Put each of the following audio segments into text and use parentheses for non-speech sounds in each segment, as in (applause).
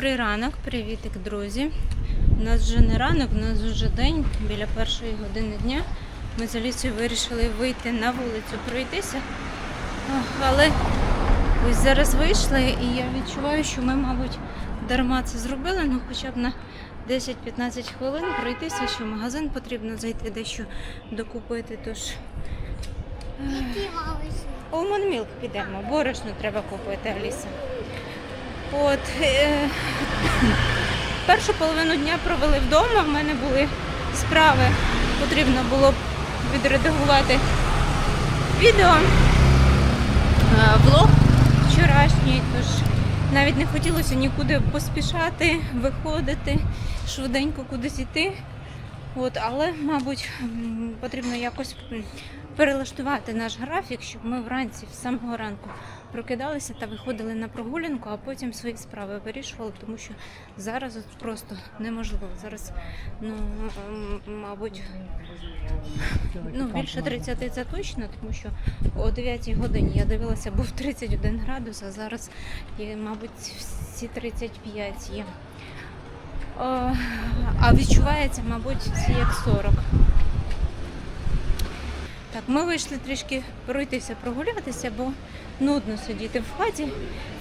Добрий ранок, привітик, друзі. У нас вже не ранок, у нас вже день біля першої години дня. Ми з Алісою вирішили вийти на вулицю пройтися. Але ось зараз вийшли і я відчуваю, що ми, мабуть, дарма це зробили, ну хоча б на 10-15 хвилин пройтися, що в магазин потрібно зайти дещо докупити. Тож Які малишні? у Монмілк підемо, борошно треба купити, Аліса. От е, першу половину дня провели вдома. В мене були справи. Потрібно було відредагувати відео, е, влог вчорашній. Тож навіть не хотілося нікуди поспішати, виходити, швиденько кудись йти. От, але, мабуть, потрібно якось перелаштувати наш графік, щоб ми вранці з самого ранку прокидалися та виходили на прогулянку, а потім свої справи вирішували, тому що зараз просто неможливо. Зараз, ну, мабуть, ну, більше 30 це точно, тому що о 9 годині я дивилася, був 31 градус, а зараз, мабуть, всі 35 є. А відчувається, мабуть, як 40. Так, ми вийшли трішки пройтися, прогулятися, бо нудно сидіти в хаті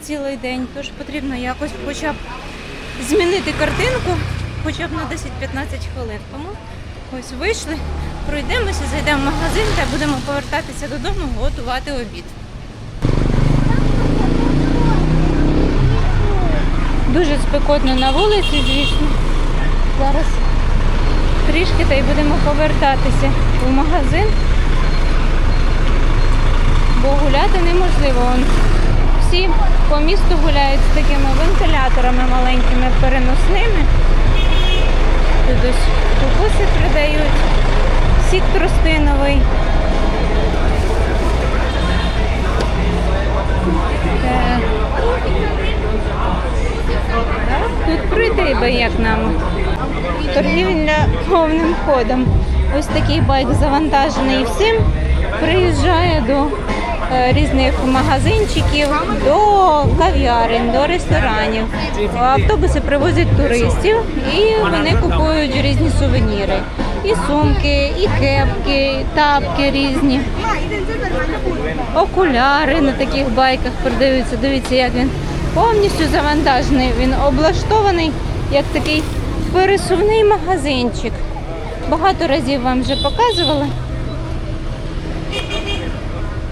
цілий день, тож потрібно якось хоча б змінити картинку, хоча б на 10-15 хвилин. Тому ось вийшли, пройдемося, зайдемо в магазин та будемо повертатися додому, готувати обід. Дуже спекотно на вулиці, звісно. Зараз трішки та й будемо повертатися в магазин, бо гуляти неможливо. Всі по місту гуляють з такими вентиляторами маленькими переносними. Тут ось кукуси продають, сік тростиновий. Тут пройти би як нам. Торгівля повним ходом. Ось такий байк завантажений всім. Приїжджає до різних магазинчиків, до кав'ярень, до ресторанів. Автобуси привозять туристів і вони купують різні сувеніри. І сумки, і кепки, і тапки різні. Окуляри на таких байках продаються. Дивіться, як він повністю завантажений. Він облаштований як такий пересувний магазинчик. Багато разів вам вже показувала.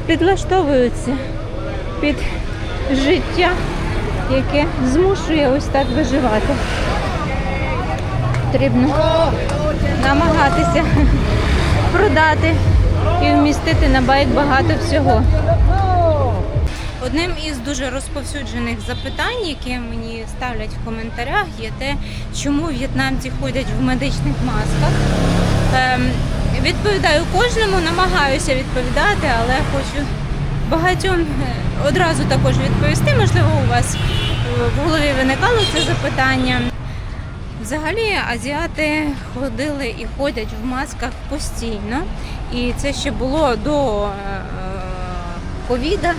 Підлаштовуються під життя, яке змушує ось так виживати. Потрібно намагатися продати і вмістити на байк багато всього. Одним із дуже розповсюджених запитань, які мені ставлять в коментарях, є те, чому в'єтнамці ходять в медичних масках. Відповідаю кожному, намагаюся відповідати, але хочу багатьом е, одразу також відповісти. Можливо, у вас е, в голові виникало це запитання. Взагалі азіати ходили і ходять в масках постійно, і це ще було до е, ковіда.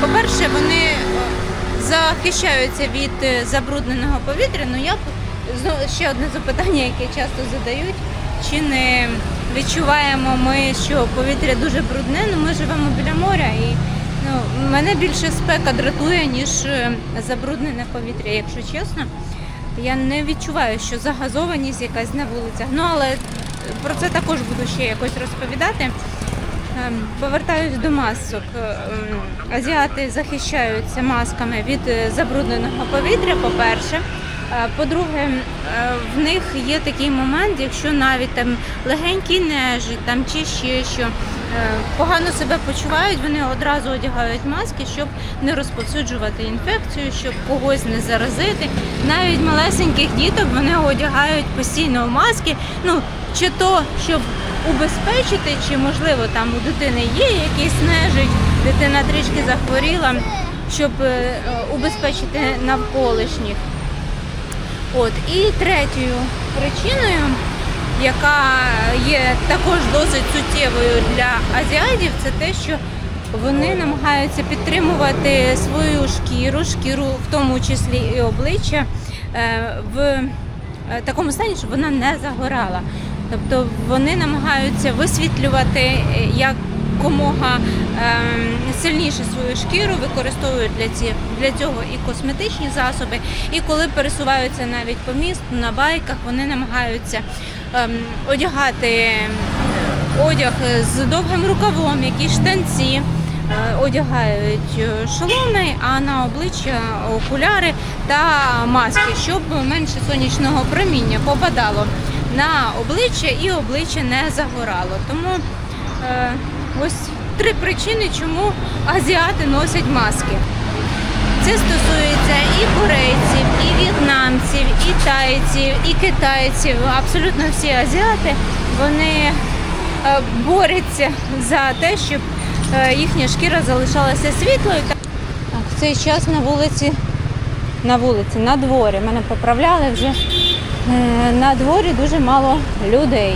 По-перше, вони захищаються від забрудненого повітря. Ну я ще одне запитання, яке часто задають. Чи не відчуваємо ми, що повітря дуже брудне? Ну ми живемо біля моря і ну, мене більше спека дратує, ніж е, забруднене повітря, якщо чесно. Я не відчуваю, що загазованість якась на вулицях. Ну але про це також буду ще якось розповідати. Ем, Повертаюсь до масок. Ем, Азіати захищаються масками від е, забрудненого повітря, по-перше. Е, По-друге, е, в них є такий момент, якщо навіть там легенький нежить там, чи ще що е, погано себе почувають, вони одразу одягають маски, щоб не розповсюджувати інфекцію, щоб когось не заразити. Навіть малесеньких діток вони одягають постійно маски. Ну, чи то, щоб убезпечити, чи можливо там у дитини є якийсь нежить, дитина трішки захворіла, щоб убезпечити навколишніх. От і третьою причиною, яка є також досить суттєвою для азіатів, це те, що вони намагаються підтримувати свою шкіру, шкіру в тому числі і обличчя е, в е, такому стані, щоб вона не загорала. Тобто вони намагаються висвітлювати е, якомога ем, сильніше свою шкіру, використовують для, ці, для цього і косметичні засоби, і коли пересуваються навіть по місту на байках, вони намагаються ем, одягати одяг з довгим рукавом, якісь штанці. е, Одягають е, шоломи, а на обличчя окуляри та маски, щоб менше сонячного проміння попадало на обличчя і обличчя не загорало. Тому е, ось три причини, чому азіати носять маски. Це стосується і корейців, і в'єтнамців, і тайців, і китайців. Абсолютно всі азіати вони е, борються за те, щоб е, їхня шкіра залишалася світлою. Так, в цей час на вулиці, на вулиці, на дворі. Мене поправляли вже е, на дворі дуже мало людей.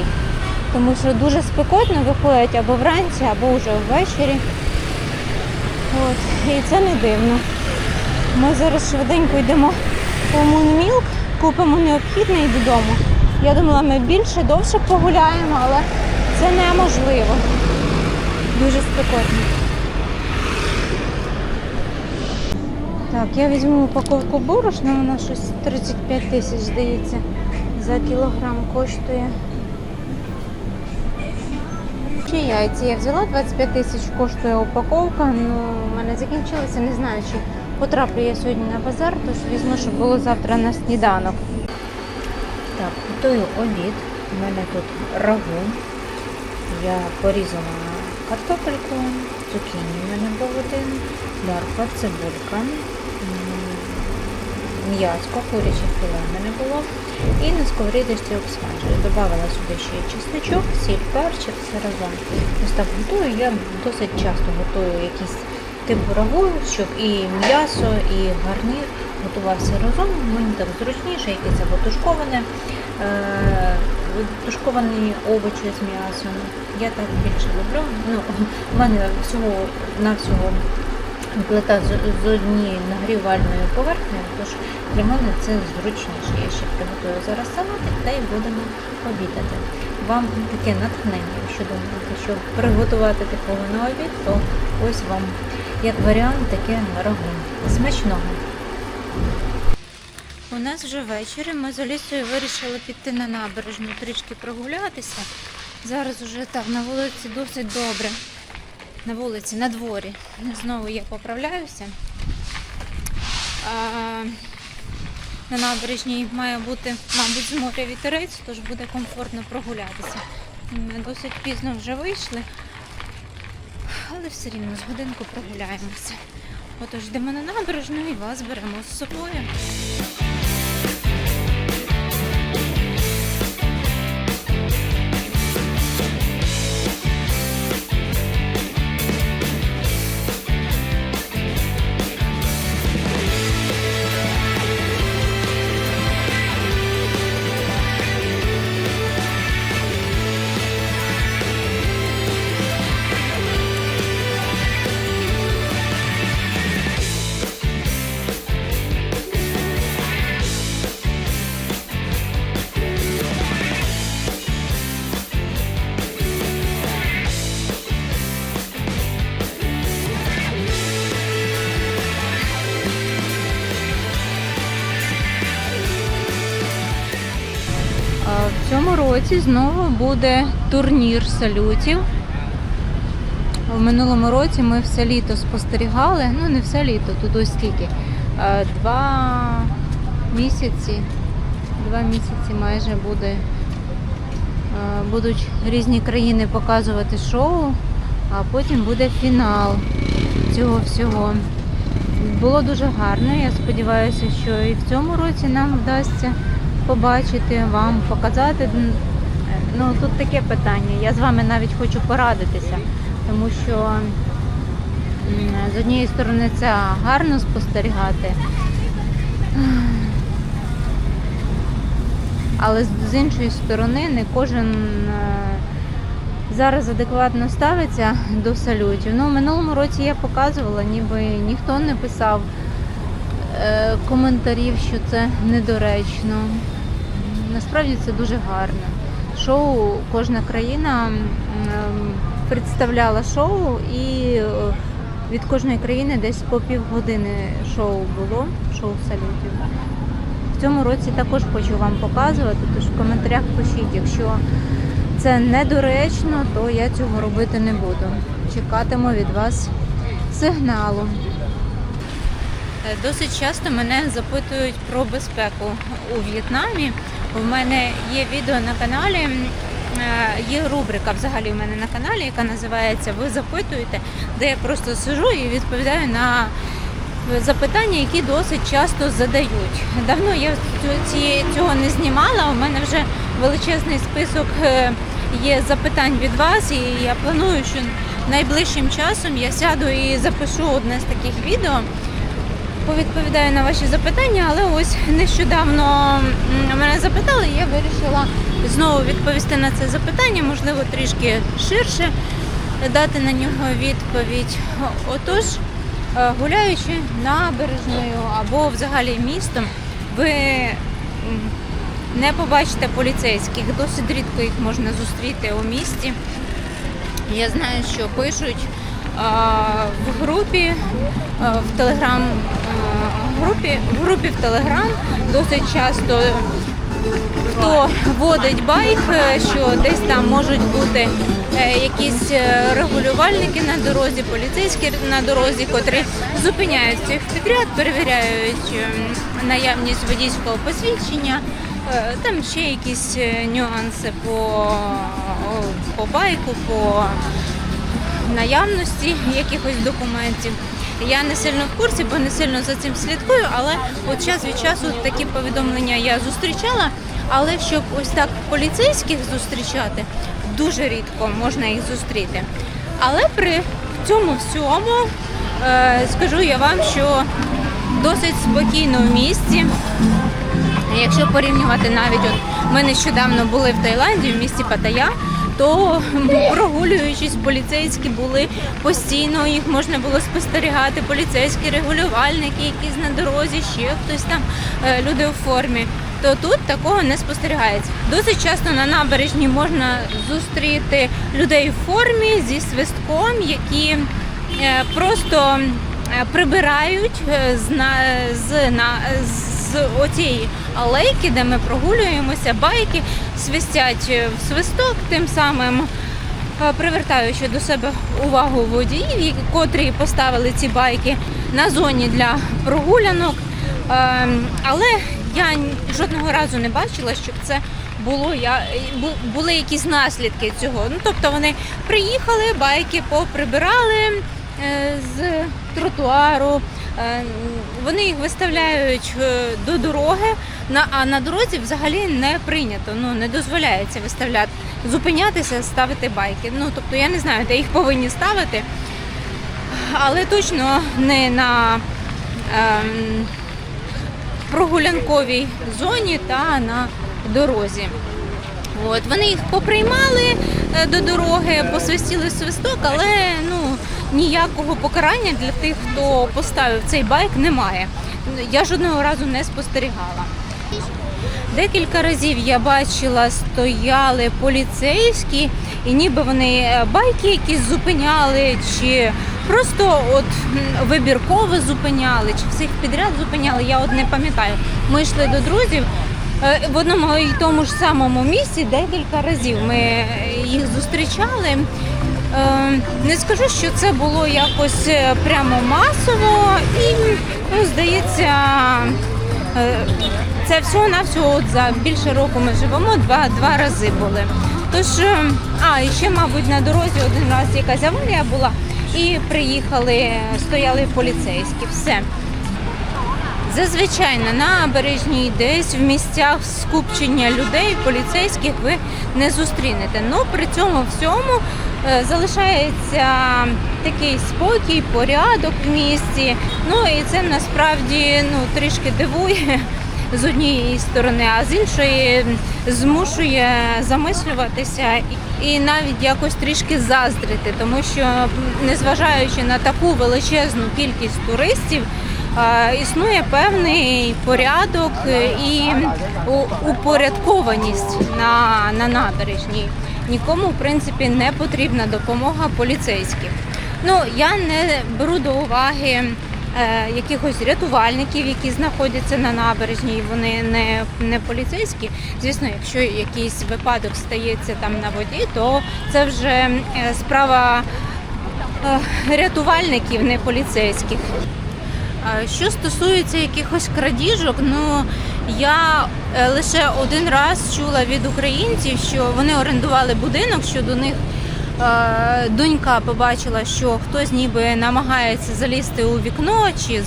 Тому що дуже спекотно виходять або вранці, або вже ввечері. От. І це не дивно. Ми зараз швиденько йдемо по Мунмілк, купимо необхідне і додому. Я думала, ми більше, довше погуляємо, але це неможливо. Дуже спекотно. Так, я візьму упаковку борошна, вона щось 35 тисяч, здається, за кілограм коштує. Чи яйця я взяла 25 тисяч коштує упаковка. Ну, у мене закінчилося, не знаю, чи потраплю я сьогодні на базар, тож візьму, щоб було завтра на сніданок. Так, готую обід. У мене тут рагу. Я порізала картопельку, цукіні в мене був один, морква, цибулька, м, м'яско, куряче філе в мене було. І на сковорідочці обсмажую. Добавила сюди ще чесничок, сіль, перчик, все разом. Ось так готую. Я досить часто готую якісь типу рагу, щоб і м'ясо, і гарнір готувався разом. Мені так зручніше, якесь або тушковане, е, тушковані овочі з м'ясом. Я так більше люблю. Ну, в мене всього на всього плита з, однією нагрівальною поверхнею, тож для мене це зручніше. Я ще приготую зараз салатик та й будемо обідати. Вам таке натхнення, якщо думаєте, що приготувати такого на обід, то ось вам як варіант таке рагу. Смачного! У нас вже ввечері. Ми з Алісою вирішили піти на набережну, трішки прогулятися. Зараз уже так на вулиці досить добре. На вулиці, на дворі. Знову я поправляюся. На набережній має бути, мабуть, з моря вітерець, тож буде комфортно прогулятися. Ми досить пізно вже вийшли, але все рівно з годинку прогуляємося. Отож йдемо на набережну і вас беремо з собою. Році знову буде турнір салютів. В минулому році ми все літо спостерігали, ну не все літо, тут ось скільки. Е, Два місяці, два місяці майже буде. е, Будуть різні країни показувати шоу, а потім буде фінал цього всього. Було дуже гарно. Я сподіваюся, що і в цьому році нам вдасться побачити, вам показати. Ну тут таке питання. Я з вами навіть хочу порадитися, тому що з однієї сторони це гарно спостерігати. Але з- іншої сторони не кожен е, зараз адекватно ставиться до салютів. Ну, минулому році я показувала, ніби ніхто не писав е, коментарів, що це недоречно. Насправді це дуже гарно. Шоу кожна країна ем, представляла шоу, і е, від кожної країни десь по півгодини шоу було, шоу салютів. В цьому році також хочу вам показувати, тож в коментарях пишіть, якщо це недоречно, то я цього робити не буду. Чекатиму від вас сигналу. Е, Досить часто мене запитують про безпеку у В'єтнамі. У мене є відео на каналі, е, є рубрика взагалі у мене на каналі, яка називається Ви запитуєте, де я просто сижу і відповідаю на запитання, які досить часто задають. Давно я цього не знімала. У мене вже величезний список е, є запитань від вас, і я планую, що найближчим часом я сяду і запишу одне з таких відео. Повідповідаю на ваші запитання, але ось нещодавно мене запитали, і я вирішила знову відповісти на це запитання, можливо, трішки ширше дати на нього відповідь. Отож, е, гуляючи набережною або взагалі містом, ви не побачите поліцейських. Досить рідко їх можна зустріти у місті. Я знаю, що пишуть в групі, в телеграм а, групі, в групі в телеграм досить часто хто водить байк, е, що десь там можуть бути е, якісь е, регулювальники на дорозі, поліцейські на дорозі, котрі зупиняють всіх підряд, перевіряють ем, наявність водійського посвідчення. Там ще якісь нюанси по, по байку, по наявності якихось документів. Я не сильно в курсі, бо не сильно за цим слідкую, але от час від часу такі повідомлення я зустрічала. Але щоб ось так поліцейських зустрічати, дуже рідко можна їх зустріти. Але при цьому всьому е, скажу я вам, що досить спокійно в місті. Якщо порівнювати навіть, от ми нещодавно були в Таїланді, в місті Паттайя, то прогулюючись, поліцейські були постійно, їх можна було спостерігати, поліцейські регулювальники, якісь на дорозі, ще хтось там, е, люди у формі. То тут такого не спостерігається. Досить часто на набережні можна зустріти людей в формі зі свистком, які е, просто е, прибирають з, на, з, на, з оцієї алейки, де ми прогулюємося, байки свистять е, в свисток, тим самим е, привертаючи до себе увагу водіїв, котрі поставили ці байки на зоні для прогулянок. Ем, Але я жодного разу не бачила, щоб це було я були якісь наслідки цього. Ну тобто вони приїхали, байки поприбирали е, з тротуару. Вони їх виставляють до дороги, на, а на дорозі взагалі не прийнято. Ну не дозволяється виставляти, зупинятися, ставити байки. Ну тобто я не знаю, де їх повинні ставити, але точно не на ем, прогулянковій зоні та на дорозі. От, вони їх поприймали е, до дороги, посвистіли свисток, але ну, ніякого покарання для тих, хто поставив цей байк, немає. Я жодного разу не спостерігала. Декілька разів я бачила, стояли поліцейські, і ніби вони е, байки якісь зупиняли, чи просто от вибірково зупиняли, чи всіх підряд зупиняли. Я от не пам'ятаю. Ми йшли до друзів е, в одному і тому ж самому місці декілька разів. Ми е, їх зустрічали. Не скажу, що це було якось прямо масово, і ну, здається. Це всього на всього за більше року ми живемо, два, два рази були. Тож, е, а, і ще, мабуть, на дорозі один раз якась аварія була, і приїхали, стояли поліцейські. Все. Зазвичай на набережній, десь в місцях скупчення людей, поліцейських ви не зустрінете. Ну при цьому всьому е, залишається такий спокій, порядок в місті. Ну і це насправді ну трішки дивує. З однієї сторони, а з іншої змушує замислюватися і, навіть якось трішки заздрити, тому що незважаючи на таку величезну кількість туристів. Існує певний порядок і упорядкованість на, на набережній. Нікому, в принципі, не потрібна допомога поліцейських. Ну, я не беру до уваги якихось рятувальників, які знаходяться на набережній, вони не, не поліцейські. Звісно, якщо якийсь випадок стається там на воді, то це вже е, справа е, рятувальників, не поліцейських. Що стосується якихось крадіжок, ну я е, лише один раз чула від українців, що вони орендували будинок, що до них е, донька побачила, що хтось ніби намагається залізти у вікно, чи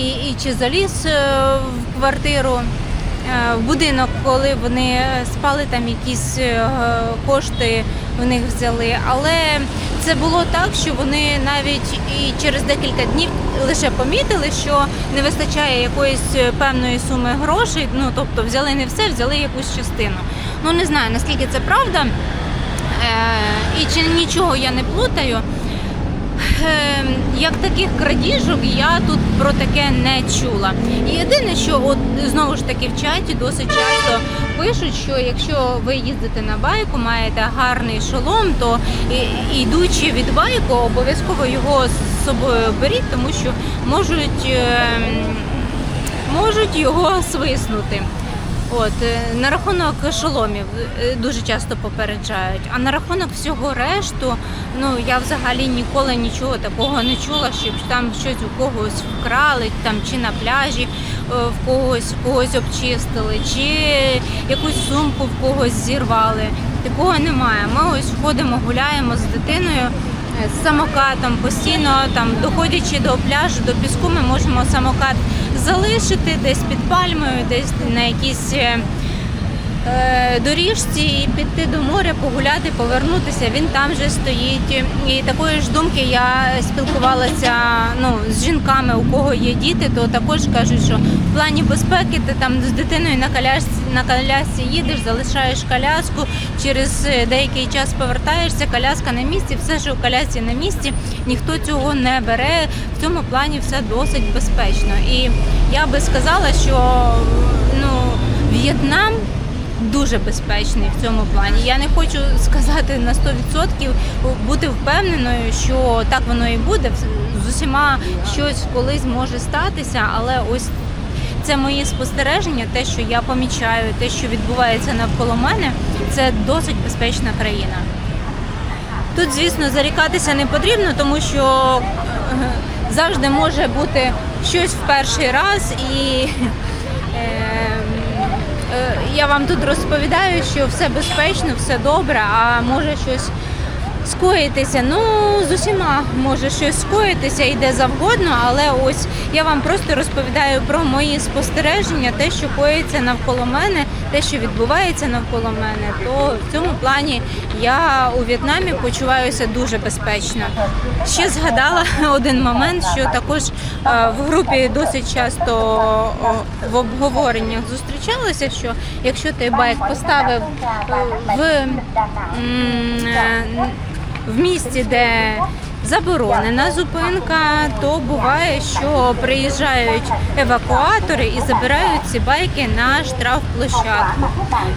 і, і чи заліз е, в квартиру. е, В будинок, коли вони спали, там якісь е, кошти в них взяли. Але це було так, що вони навіть і через декілька днів лише помітили, що не вистачає якоїсь е, певної суми грошей. Ну тобто взяли не все, взяли якусь частину. Ну не знаю наскільки це правда, е, і чи нічого я не плутаю. Е, Як таких крадіжок я тут про таке не чула. І єдине, що от знову ж таки в чаті досить часто пишуть, що якщо ви їздите на байку, маєте гарний шолом, то йдучи від байку, обов'язково його з собою беріть, тому що можуть, е, можуть його свиснути. От е, на рахунок шоломів е, дуже часто попереджають. А на рахунок всього решту, ну я взагалі ніколи нічого такого не чула, щоб там щось у когось вкрали, там чи на пляжі е, в когось когось обчистили, чи якусь сумку в когось зірвали. Такого немає. Ми ось ходимо, гуляємо з дитиною. З самокатом постійно там доходячи до пляжу, до піску, ми можемо самокат залишити десь під пальмою, десь на якійсь е, е, доріжці і піти до моря, погуляти, повернутися. Він там вже стоїть. І такої ж думки я спілкувалася ну, з жінками, у кого є діти, то також кажуть, що в плані безпеки ти там з дитиною на колясці, на колясці їдеш, залишаєш коляску, через е, деякий час повертаєшся, коляска на місці, все ж у колясці на місці, ніхто цього не бере. В цьому плані все досить безпечно. І я би сказала, що ну, В'єтнам дуже безпечний в цьому плані. Я не хочу сказати на 100% бути впевненою, що так воно і буде. З усіма щось колись може статися, але ось це мої спостереження, те, що я помічаю, те, що відбувається навколо мене, це досить безпечна країна. Тут, звісно, зарікатися не потрібно, тому що е, завжди може бути щось в перший раз і. Е, я вам тут розповідаю, що все безпечно, все добре, а може щось скоїтися. Ну, з усіма може щось скоїтися і де завгодно, але ось я вам просто розповідаю про мої спостереження, те, що коїться навколо мене, те, що відбувається навколо мене, то в цьому плані я у В'єтнамі почуваюся дуже безпечно. Ще згадала (laughs) один момент, що також е, в групі досить часто в обговореннях зустрічалося, що якщо ти байк поставив е, в, е, в місті, де заборонена зупинка, то буває, що приїжджають евакуатори і забирають ці байки на штрафплощадку.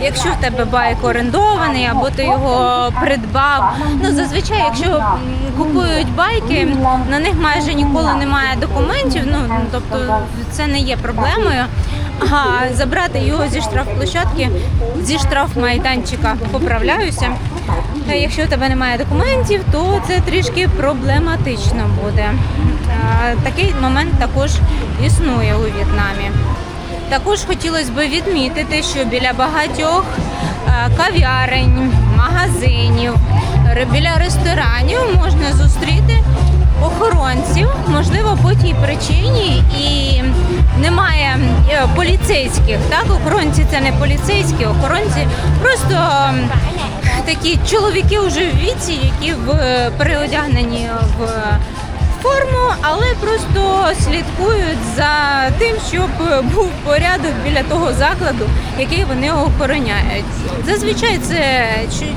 Якщо в тебе байк орендований або ти його придбав, ну зазвичай, якщо купують байки, на них майже ніколи немає документів. Ну тобто це не є проблемою. А забрати його зі штрафплощадки, зі штрафмайданчика поправляюся. Е, Якщо у тебе немає документів, то це трішки проблематично буде. Е, Такий момент також існує у В'єтнамі. Також хотілося б відмітити, що біля багатьох е, кав'ярень, магазинів, біля ресторанів можна зустріти охоронців, можливо, по тій причині і немає е, поліцейських. Так, охоронці це не поліцейські, охоронці просто такі чоловіки вже в віці, які в переодягнені в форму, але просто слідкують за тим, щоб був порядок біля того закладу, який вони охороняють. Зазвичай це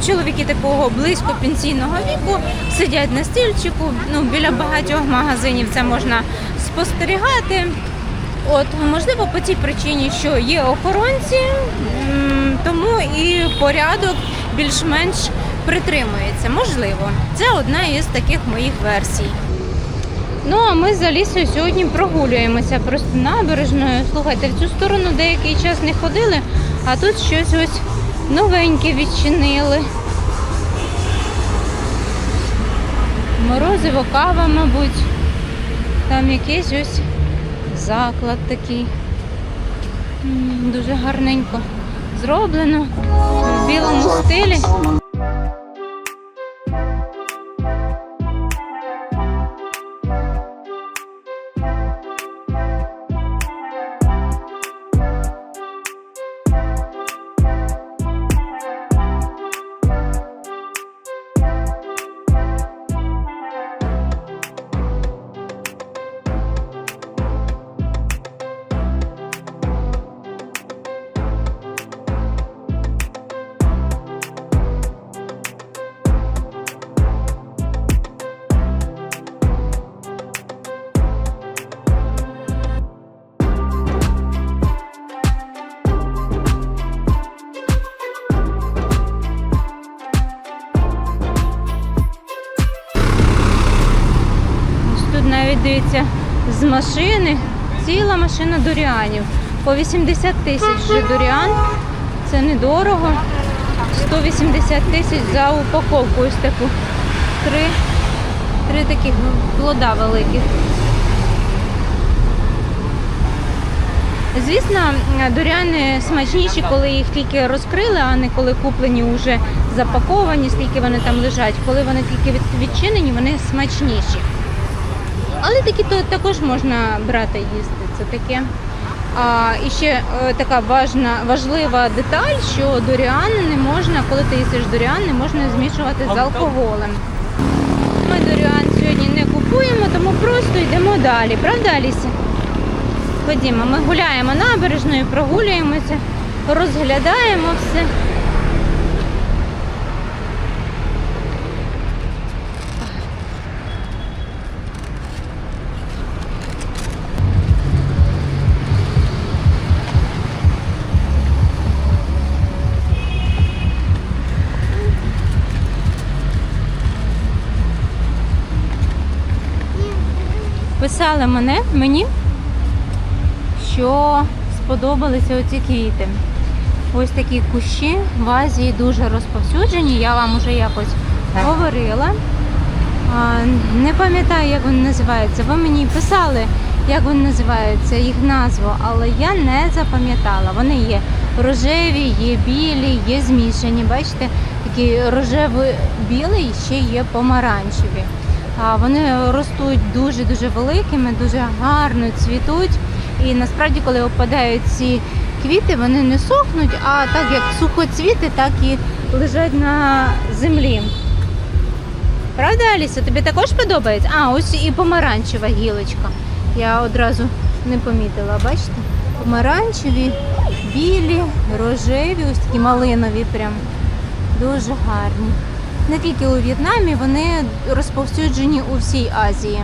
чоловіки такого близько пенсійного віку сидять на стільчику. Ну біля багатьох магазинів це можна спостерігати. От, можливо, по тій причині, що є охоронці, тому і порядок більш-менш притримується. Можливо, це одна із таких моїх версій. Ну, а ми з Алісою сьогодні прогулюємося просто набережною. Слухайте, в цю сторону деякий час не ходили, а тут щось ось новеньке відчинили. Морозиво кава, мабуть. Там якийсь ось заклад такий. Дуже гарненько зроблено в білому стилі. Машини ціла машина дуріанів. По 80 тисяч вже дуріан. Це недорого. 180 тисяч за упаковку. Ось таку. Три, три таких плода великих. Звісно, дуряни смачніші, коли їх тільки розкрили, а не коли куплені вже запаковані, скільки вони там лежать. Коли вони тільки відчинені, вони смачніші. Але такі то також можна брати їсти. Це таке. А, і ще е, така важна, важлива деталь, що дуріан не можна, коли ти їсиш дуріан, не можна змішувати з алкоголем. Ми дуріан сьогодні не купуємо, тому просто йдемо далі. Правда, Аліся? Ходімо, ми гуляємо набережною, прогулюємося, розглядаємо все. Писали мене, мені, що сподобалися оці квіти. Ось такі кущі в Азії дуже розповсюджені. Я вам уже якось говорила. Не пам'ятаю, як вони називаються. Ви мені писали, як вони називаються, їх назву, але я не запам'ятала. Вони є рожеві, є білі, є змішані. Бачите, такі рожево-білий ще є помаранчеві. Вони ростуть дуже-дуже великими, дуже гарно цвітуть. І насправді, коли опадають ці квіти, вони не сохнуть, а так як сухоцвіти, так і лежать на землі. Правда, Аліса? Тобі також подобається? А, ось і помаранчева гілочка. Я одразу не помітила, бачите? Помаранчеві, білі, рожеві, ось такі малинові прям. Дуже гарні. Не тільки у В'єтнамі, вони розповсюджені у всій Азії.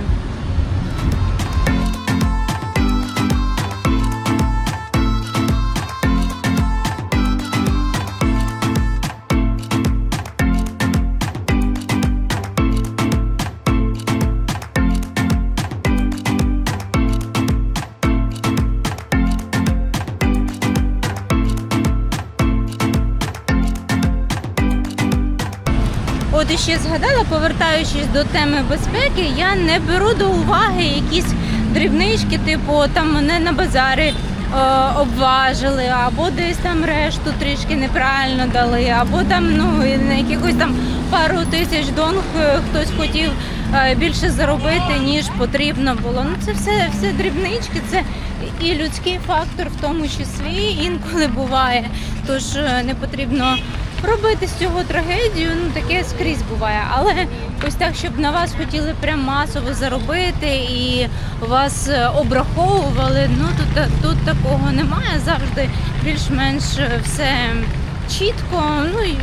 От іще згадала, повертаючись до теми безпеки, я не беру до уваги якісь дрібнички, типу там мене на базарі е, обважили, або десь там решту трішки неправильно дали, або там ну на якихось там пару тисяч донг е, хтось хотів е, більше заробити, ніж потрібно було. Ну це все, все дрібнички, це і людський фактор в тому числі інколи буває. Тож е, не потрібно робити з цього трагедію, ну таке скрізь буває. Але ось так, щоб на вас хотіли прям масово заробити і вас е, обраховували, ну тут, тут такого немає. Завжди більш-менш е, все чітко. Ну і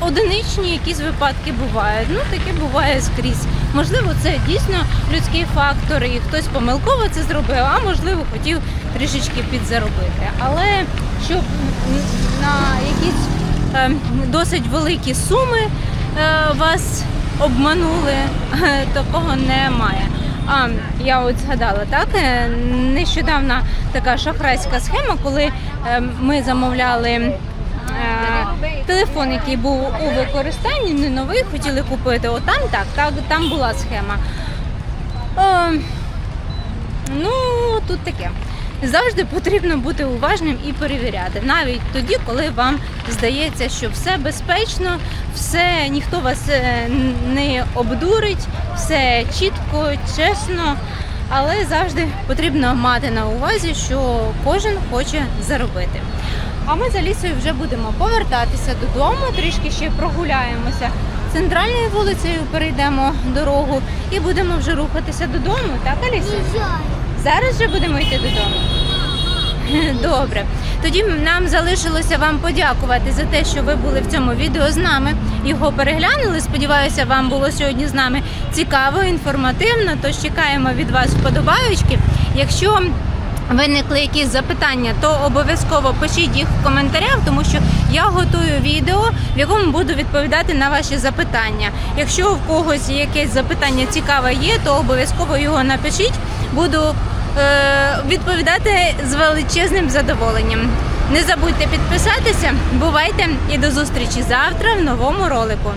одиничні якісь випадки бувають. Ну таке буває скрізь. Можливо, це дійсно людський фактор, і хтось помилково це зробив, а можливо хотів трішечки підзаробити. Але щоб на якісь досить великі суми е, вас обманули, такого немає. А я от згадала так. е, Нещодавно така шахрайська схема, коли е, ми замовляли. е, Телефон, який був у використанні, не новий, хотіли купити. Отам так, так, там була схема. Е, ну, тут таке. Завжди потрібно бути уважним і перевіряти, навіть тоді, коли вам здається, що все безпечно, все ніхто вас е, не обдурить, все чітко, чесно. Але завжди потрібно мати на увазі, що кожен хоче заробити. А ми за лісою вже будемо повертатися додому, трішки ще прогуляємося центральною вулицею, перейдемо дорогу і будемо вже рухатися додому, так, Аліса? Зараз же будемо йти додому. (laughs) Добре. Тоді нам залишилося вам подякувати за те, що ви були в цьому відео з нами. Його переглянули. Сподіваюся, вам було сьогодні з нами цікаво, інформативно. Тож чекаємо від вас вподобаючки. Якщо виникли якісь запитання, то обов'язково пишіть їх в коментарях, тому що я готую відео, в якому буду відповідати на ваші запитання. Якщо в когось якесь запитання цікаве є, то обов'язково його напишіть. Буду відповідати з величезним задоволенням. Не забудьте підписатися. Бувайте і до зустрічі завтра в новому ролику.